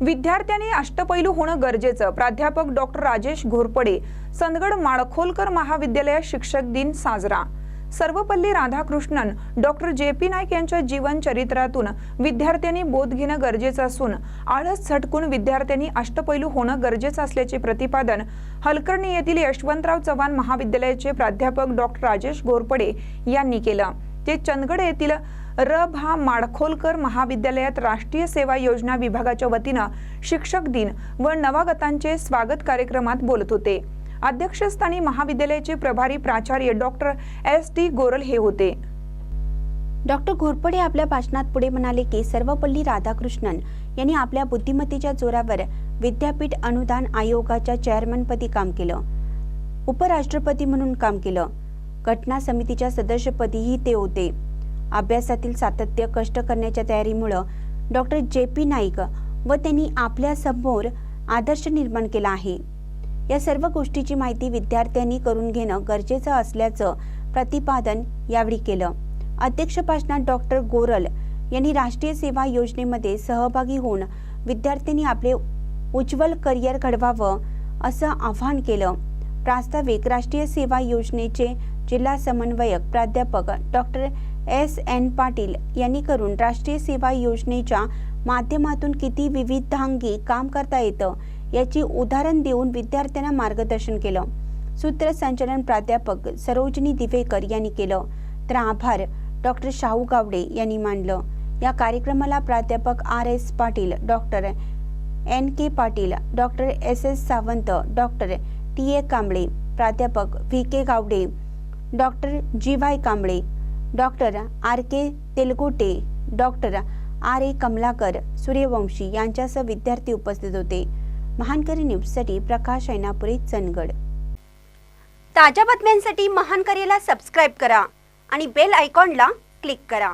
विद्यार्थ्यांनी अष्टपैलू होणं गरजेचं. प्राध्यापक डॉक्टर राजेश घोरपडे संदगड माळखोलकर महाविद्यालयात शिक्षक दिन साजरा. Sarvepalli Radhakrishnan doctor J P Naik यांच्या जीवन चरित्रातून विद्यार्थ्यांनी बोध घेणं गरजेचं असून आळस झटकून विद्यार्थ्यांनी अष्टपैलू होणं गरजेचं असल्याचे प्रतिपादन हलकर्णी येथील यशवंतराव चव्हाण महाविद्यालयाचे प्राध्यापक डॉक्टर राजेश घोरपडे यांनी केलं. ते चंदगड येथील र भा माडखोलकर महाविद्यालयात राष्ट्रीय सेवा योजना विभागाच्या वतीनं शिक्षक दिन व नवागतांचे स्वागत कार्यक्रमात बोलत होते. अध्यक्षस्थानी महाविद्यालयाचे प्रभारी प्राचार्य डॉक्टर एस टी गोरल हे होते. डॉक्टर घोरपडे आपल्या भाषणात पुढे म्हणाले की सर्वपल्ली राधाकृष्णन यांनी आपल्या बुद्धिमत्तेच्या जोरावर विद्यापीठ अनुदान आयोगाच्या चेअरमनपदी काम केलं. उपराष्ट्रपती म्हणून काम केलं. घटना समितीच्या सदस्यपदीही ते होते. अभ्यासातील सातत्य कष्ट करण्याच्या तयारीमुळं डॉक्टर जे पी नाईक व त्यांनी आपल्यासमोर आदर्श निर्माण केला आहे. या सर्व गोष्टीची माहिती विद्यार्थ्यांनी करून घेणं गरजेचं असल्याचं प्रतिपादन यावेळी केलं. अध्यक्ष भाषणात डॉक्टर गोरल यांनी राष्ट्रीय सेवा योजनेमध्ये सहभागी होऊन विद्यार्थ्यांनी आपले उज्ज्वल करिअर घडवावं असं आवाहन केलं. प्रास्ताविक राष्ट्रीय सेवा योजनेचे जिल्हा समन्वयक प्राध्यापक डॉक्टर एस एन पाटील यांनी करून राष्ट्रीय सेवा योजनेच्या माध्यमातून किती विविधांगी काम करता येतं याची उदाहरण देऊन विद्यार्थ्यांना मार्गदर्शन केलं. सूत्रसंचालन प्राध्यापक सरोजिनी दिवेकर यांनी केलं. तर आभार डॉक्टर शाहू गावडे यांनी मांडलं. या कार्यक्रमाला प्राध्यापक R S Patil doctor N K Patil doctor S S Sawant doctor T A Kamble प्राध्यापक V K Gawade doctor G Y Kamble doctor R K Telgote doctor R A Kamalakar Suryavanshi यांच्यासह विद्यार्थी उपस्थित होते. महानकरी न्यूजसाठी प्रकाश ऐनापुरी चंदगड. ताज्या बातम्यांसाठी महानकरीला subscribe करा आणि बेल आयकॉनला क्लिक करा.